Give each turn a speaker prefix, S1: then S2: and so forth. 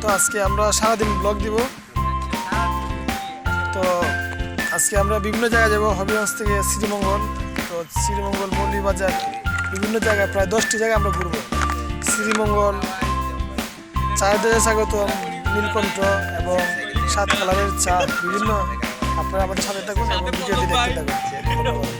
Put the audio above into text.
S1: তো আজকে আমরা সারাদিন ব্লগ দিব। তো আজকে আমরা বিভিন্ন জায়গায় যাব, হবিগঞ্জ থেকে শ্রীমঙ্গল। তো শ্রীমঙ্গল বাজার বিভিন্ন জায়গায় প্রায় দশটি জায়গায় আমরা ঘুরবো। শ্রীমঙ্গল চায়ের স্বাগতম, নীলকণ্ঠ এবং সাত কালারের চা। বিভিন্ন আপনারা আমাদের সাথে থাকুন এবং ভিডিওটি দেখতে থাকুন।